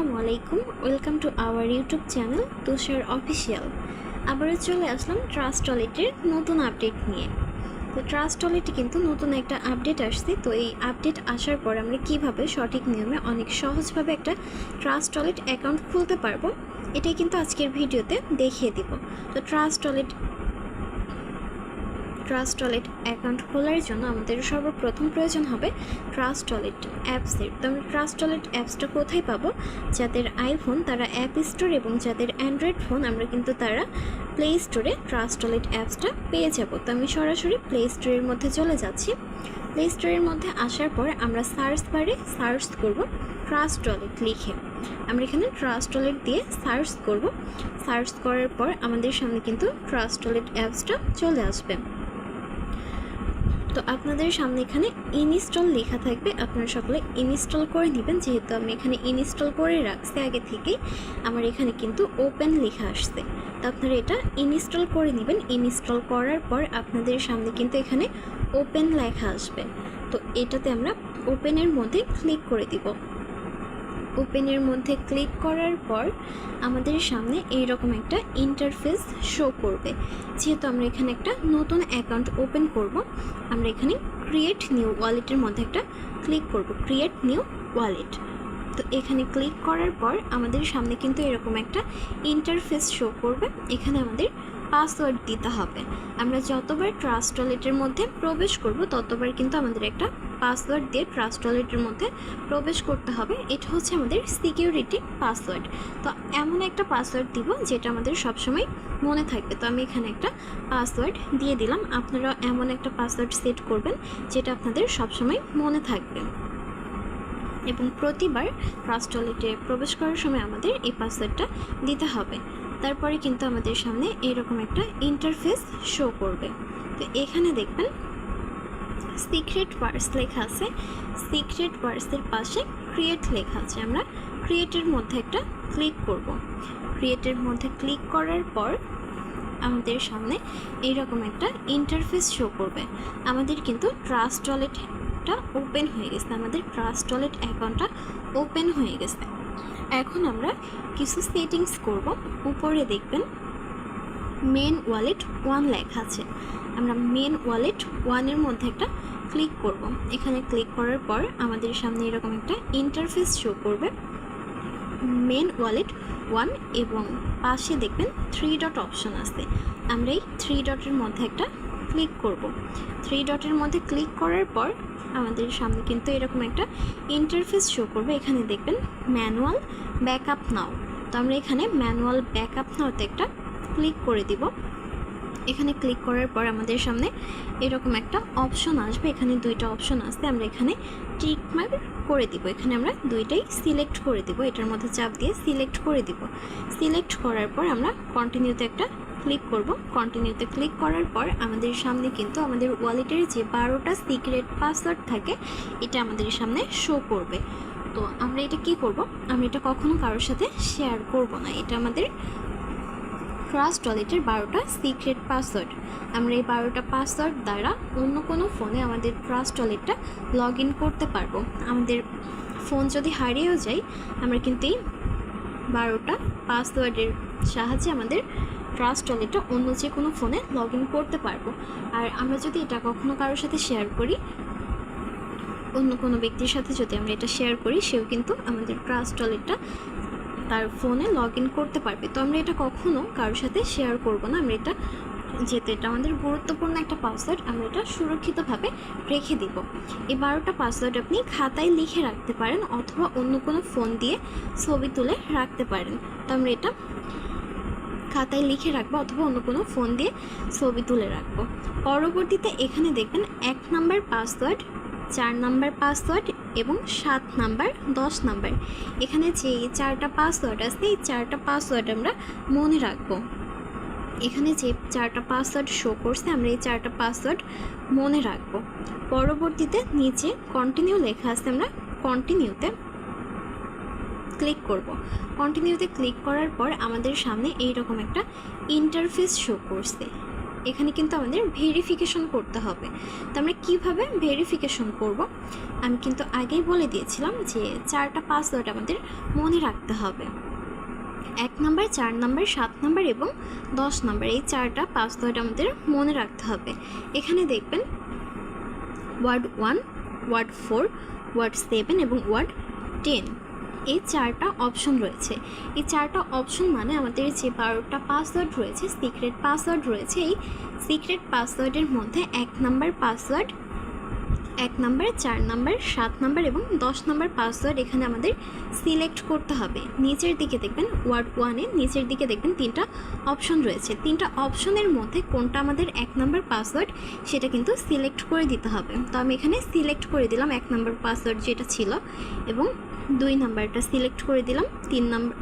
আসসালামু আলাইকুম। Welcome to our YouTube channel Tushar official আবারও চলে আসলাম ট্রাস্ট নতুন আপডেট নিয়ে। তো ট্রাস্ট টয়লেটে কিন্তু নতুন একটা আপডেট আসছে। তো এই আপডেট আসার পর আমরা কীভাবে সঠিক নিয়মে অনেক সহজভাবে একটা ট্রাস্ট টয়লেট অ্যাকাউন্ট খুলতে পারব, এটাই কিন্তু আজকের ভিডিওতে দেখিয়ে দিব। তো Trust toilet Trust toilet account খোলার জন্য আমাদের সর্বপ্রথম প্রয়োজন হবে ট্রাস্ট টয়লেট অ্যাপসের তো আমরা ট্রাস্ট টয়লেট অ্যাপসটা কোথায় পাবো? যাদের আইফোন তারা অ্যাপ স্টোর এবং যাদের অ্যান্ড্রয়েড ফোন আমরা কিন্তু তারা প্লে স্টোরে ট্রাস্ট টয়লেট অ্যাপসটা পেয়ে যাব। তো আমি সরাসরি প্লে স্টোরের মধ্যে চলে যাচ্ছি। প্লে স্টোরের মধ্যে আসার পর আমরা সার্চ বারে সার্চ করব ট্রাস্ট টয়লেট লিখে। আমরা এখানে ট্রাস্ট টয়লেট দিয়ে সার্চ করব। সার্চ করার পর আমাদের সামনে কিন্তু ট্রাস্ট টয়লেট অ্যাপসটা চলে আসবে। তো আপনাদের সামনে এখানে ইনস্টল লেখা থাকবে। আপনারা সকলে ইনস্টল করে দিবেন, যেহেতু আমি এখানে ইনস্টল করে রাখছি আগে থেকেই। আমার এখানে কিন্তু ওপেন লেখা আসছে। তো আপনারা এটা ইনস্টল করে নেবেন ইনস্টল করার পর আপনাদের সামনে কিন্তু এখানে ওপেন লেখা আসবে। তো এটাতে আমরা ওপেনের মধ্যে ক্লিক করে দিব। ওপেনের মধ্যে ক্লিক করার পর আমাদের সামনে এইরকম একটা ইন্টারফেস শো করবে। যেহেতু আমরা এখানে একটা নতুন অ্যাকাউন্ট ওপেন করব, আমরা এখানে ক্রিয়েট নিউ ওয়ালেটের মধ্যে একটা ক্লিক করব ক্রিয়েট নিউ ওয়ালেট তো এখানে ক্লিক করার পর আমাদের সামনে কিন্তু এরকম একটা ইন্টারফেস শো করবে। এখানে আমাদের পাসওয়ার্ড দিতে হবে। আমরা যতবার ট্রাস্ট ওয়ালেটের মধ্যে প্রবেশ করব, ততবার কিন্তু আমাদের একটা পাসওয়ার্ড দিয়ে ট্রাস্ট ওয়ালেটের মধ্যে প্রবেশ করতে হবে। এটা হচ্ছে আমাদের সিকিউরিটি পাসওয়ার্ড তো এমন একটা পাসওয়ার্ড দিব যেটা আমাদের সবসময় মনে থাকবে। তো আমি এখানে একটা পাসওয়ার্ড দিয়ে দিলাম। আপনারা এমন একটা পাসওয়ার্ড সেট করবেন যেটা আপনাদের সবসময় মনে থাকবে। এবং প্রতিবার ট্রাস্ট ওয়ালেটে প্রবেশ করার সময় আমাদের এই পাসওয়ার্ডটা দিতে হবে। তারপরে কিন্তু আমাদের সামনে এরকম একটা ইন্টারফেস শো করবে। তো এখানে দেখবেন সিক্রেট ওয়ার্ডস লেখা আছে। সিক্রেট ওয়ার্ডসের পাশে ক্রিয়েট লেখা আছে। আমরা ক্রিয়েটের মধ্যে একটা ক্লিক করব। ক্রিয়েটের মধ্যে ক্লিক করার পর আমাদের সামনে এইরকম একটা ইন্টারফেস শো করবে। আমাদের কিন্তু ট্রাস্ট ওয়ালেটটা ওপেন হয়ে গেছে। আমাদের ট্রাস্ট ওয়ালেট অ্যাকাউন্টটা ওপেন হয়ে গেছে। এখন আমরা কিছু সেটিংস করব। উপরে দেখবেন মেন ওয়ালেট ওয়ান লেখা আছে। আমরা মেন ওয়ালেট ওয়ানের মধ্যে একটা ক্লিক করব। এখানে ক্লিক করার পর আমাদের সামনে এরকম একটা ইন্টারফেস শো করবে। মেন ওয়ালেট ওয়ান এবং পাশে দেখবেন থ্রি ডট অপশন আছে। আমরা এই থ্রি ডটের মধ্যে একটা ক্লিক করব। থ্রি ডটের মধ্যে ক্লিক করার পর আমাদের সামনে কিন্তু এরকম একটা ইন্টারফেস শো করবে। এখানে দেখবেন ম্যানুয়াল ব্যাকআপ নাও তো আমরা এখানে ম্যানুয়াল ব্যাকআপ নাওতে একটা ক্লিক করে দিব। এখানে ক্লিক করার পর আমাদের সামনে এরকম একটা অপশন আসবে। এখানে দুইটা অপশন আসবে। আমরা এখানে টিক করে দিব। এখানে আমরা দুইটাই সিলেক্ট করে দিব। এটার মধ্যে চাপ দিয়ে সিলেক্ট করে দিব। সিলেক্ট করার পর আমরা কন্টিনিউতে একটা ক্লিক করব। কন্টিনিউতে ক্লিক করার পর আমাদের সামনে কিন্তু আমাদের ওয়ালেটের যে বারোটা সিক্রেট পাসওয়ার্ড থাকে, এটা আমাদের সামনে শো করবে। তো আমরা এটা কি করব? আমরা এটা কখনো কারোর সাথে শেয়ার করব না। এটা আমাদের ট্রাস্ট ওয়ালেটের বারোটা সিক্রেট পাসওয়ার্ড আমরা এই বারোটা পাসওয়ার্ড দ্বারা অন্য কোনো ফোনে আমাদের ট্রাস্ট ওয়ালেটটা লগ ইন করতে পারব। আমাদের ফোন যদি হারিয়েও যায়, আমরা কিন্তু এই বারোটা পাসওয়ার্ডের সাহায্যে আমাদের ট্রাস্ট ওয়ালেটটা অন্য যে কোনো ফোনে লগ ইন করতে পারব। আর আমরা যদি এটা কখনো কারোর সাথে শেয়ার করি, অন্য কোনো ব্যক্তির সাথে যদি আমরা এটা শেয়ার করি, সেও কিন্তু আমাদের ট্রাস্ট ওয়ালেটটা তার ফোনে লগ ইন করতে পারবে। তো আমরা এটা কখনো কারোর সাথে শেয়ার করব না। আমরা এটা যেহেতু এটা আমাদের গুরুত্বপূর্ণ একটা পাসওয়ার্ড আমরা এটা সুরক্ষিতভাবে রেখে দিব। এই বারোটা পাসওয়ার্ড আপনি খাতায় লিখে রাখতে পারেন অথবা অন্য কোনো ফোন দিয়ে ছবি তুলে রাখতে পারেন। তো আমরা এটা খাতায় লিখে রাখব অথবা অন্য কোনো ফোন দিয়ে ছবি তুলে রাখব। পরবর্তীতে এখানে দেখবেন এক নাম্বার পাসওয়ার্ড, চার নাম্বার পাসওয়ার্ড এবং সাত নাম্বার, দশ নাম্বার। এখানে যে চারটা পাসওয়ার্ড আছে, এই চারটা পাসওয়ার্ড আমরা মনে রাখব। এখানে যে চারটা পাসওয়ার্ড শো করছে, আমরা এই চারটা পাসওয়ার্ড মনে রাখব। পরবর্তীতে নিচে কন্টিনিউ লেখা আছে, আমরা কন্টিনিউতে ক্লিক করব। কন্টিনিউতে ক্লিক করার পর আমাদের সামনে এই রকম একটা ইন্টারফেস শো করছে। এখানে কিন্তু আমাদের ভেরিফিকেশন করতে হবে। তো আমরা কীভাবে ভেরিফিকেশন করব? আমি কিন্তু আগেই বলে দিয়েছিলাম যে চারটা পাসওয়ার্ড আমাদের মনে রাখতে হবে। এক নাম্বার চার নাম্বার সাত নাম্বার এবং দশ নাম্বার এই চারটা পাসওয়ার্ড আমাদের মনে রাখতে হবে। এখানে দেখবেন word one word four word seven এবং ওয়ার্ড টেন এই চারটা অপশন রয়েছে। এই চারটা অপশন মানে আমাদের যে বারোটা পাসওয়ার্ড রয়েছে সিক্রেট পাসওয়ার্ড রয়েছে, এই সিক্রেট পাসওয়ার্ডের মধ্যে এক নাম্বার পাসওয়ার্ড এক নাম্বার চার নাম্বার সাত নাম্বার এবং দশ নাম্বার পাসওয়ার্ড এখানে আমাদের সিলেক্ট করতে হবে। নিচের দিকে দেখবেন ওয়ার্ড ওয়ানে নিচের দিকে দেখবেন তিনটা অপশন রয়েছে। তিনটা অপশনের মধ্যে কোনটা আমাদের এক নাম্বার পাসওয়ার্ড সেটা কিন্তু সিলেক্ট করে দিতে হবে। তো আমি এখানে সিলেক্ট করে দিলাম এক নাম্বার পাসওয়ার্ড যেটা ছিল এবং দুই নাম্বারটা সিলেক্ট করে দিলাম, তিন নাম্বার।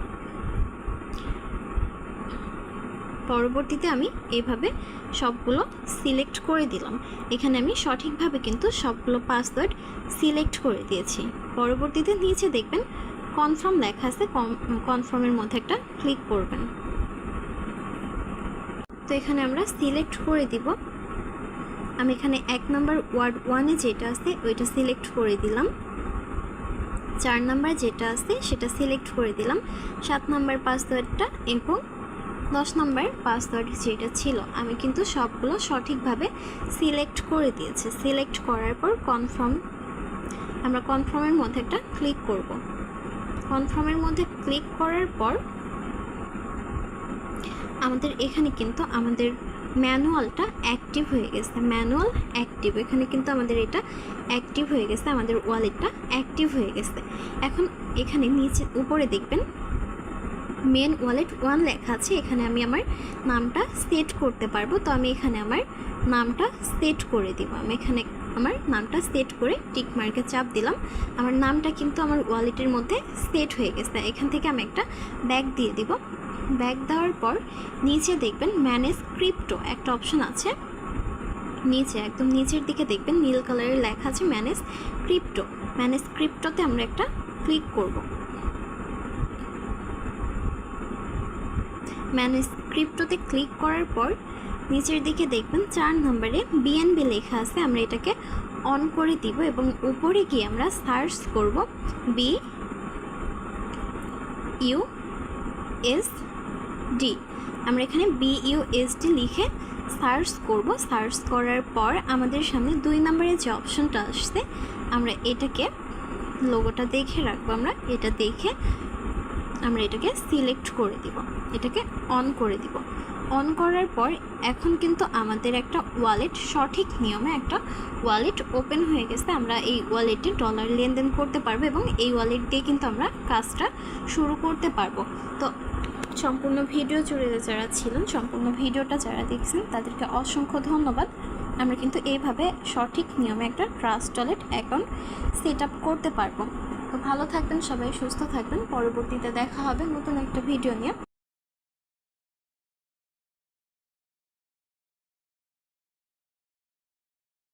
পরবর্তীতে আমি এইভাবে সবগুলো সিলেক্ট করে দিলাম। এখানে আমি সঠিকভাবে কিন্তু সবগুলো পাসওয়ার্ড সিলেক্ট করে দিয়েছি। পরবর্তীতে নিচে দেখবেন কনফার্ম লেখা আছে কনফার্মের মধ্যে একটা ক্লিক করবেন। তো এখানে আমরা সিলেক্ট করে দিব। আমি এখানে এক নাম্বার ওয়ার্ড ওয়ানে যেটা আছে ওইটা সিলেক্ট করে দিলাম। চার নাম্বার যেটা আছে সেটা সিলেক্ট করে দিলাম। সাত নাম্বার পাসওয়ার্ডটা এবং দশ নম্বর পাসওয়ার্ড যেটা ছিল, আমি কিন্তু সবগুলো সঠিকভাবে সিলেক্ট করে দিয়েছি। সিলেক্ট করার পর কনফার্ম আমরা কনফার্মের মধ্যে একটা ক্লিক করব। কনফার্মের মধ্যে ক্লিক করার পর আমাদের এখানে কিন্তু আমাদের ম্যানুয়ালটা অ্যাক্টিভ হয়ে গেছে। ম্যানুয়াল অ্যাক্টিভ, এখানে কিন্তু আমাদের এটা অ্যাক্টিভ হয়ে গেছে, আমাদের ওয়ালেটটা অ্যাক্টিভ হয়ে গেছে। এখন এখানে নিচে, উপরে দেখবেন মেন ওয়ালেট ওয়ান লেখা আছে, এখানে আমি আমার নামটা সেট করতে পারব। তো আমি এখানে আমার নামটা সেট করে দিব। আমি এখানে আমার নামটা সেট করে টিক মার্কে চাপ দিলাম। আমার নামটা কিন্তু আমার ওয়ালেটের মধ্যে সেট হয়ে গেছে। এখান থেকে আমি একটা ব্যাগ দিয়ে দিব। ব্যাগ দেওয়ার পর নিচে দেখবেন ম্যানেজ ক্রিপ্টো একটা অপশন আছে। নিচে, একদম নিচের দিকে দেখবেন নীল কালারের লেখা আছে ম্যানেজ ক্রিপ্টো ম্যানেজ ক্রিপ্টোতে আমরা একটা ক্লিক করব। ম্যানেজ ক্রিপ্টোতে ক্লিক করার পর নিচের দিকে দেখবেন চার নম্বরে বিএনবি লেখা আছে, আমরা এটাকে অন করে দিব এবং উপরে গিয়ে আমরা সার্চ করব বি ইউ এস ডি আমরা এখানে বি ইউ এস ডি লিখে সার্চ করব। সার্চ করার পর আমাদের সামনে দুই নম্বরে যে অপশনটা আসছে, আমরা এটাকে লোগোটা দেখে রাখব আমরা। এটা দেখে আমরা এটাকে সিলেক্ট করে দিব। এটাকে অন করে দিব। অন করার পর এখন কিন্তু আমাদের একটা ওয়ালেট সঠিক নিয়মে একটা ওয়ালেট ওপেন হয়ে গেছে। আমরা এই ওয়ালেটে ডলার লেনদেন করতে পারব এবং এই ওয়ালেট দিয়ে কিন্তু আমরা কাজটা শুরু করতে পারব। তো সম্পূর্ণ ভিডিও জুড়ে যারা ছিলেন, সম্পূর্ণ ভিডিওটা যারা দেখছেন, তাদেরকে অসংখ্য ধন্যবাদ। আমরা কিন্তু এইভাবে সঠিক নিয়মে একটা Trust toilet account set up করতে পারব। তো ভালো থাকবেন সবাই, সুস্থ থাকবেন। পরবর্তীতে দেখা হবে নতুন একটা ভিডিও নিয়ে।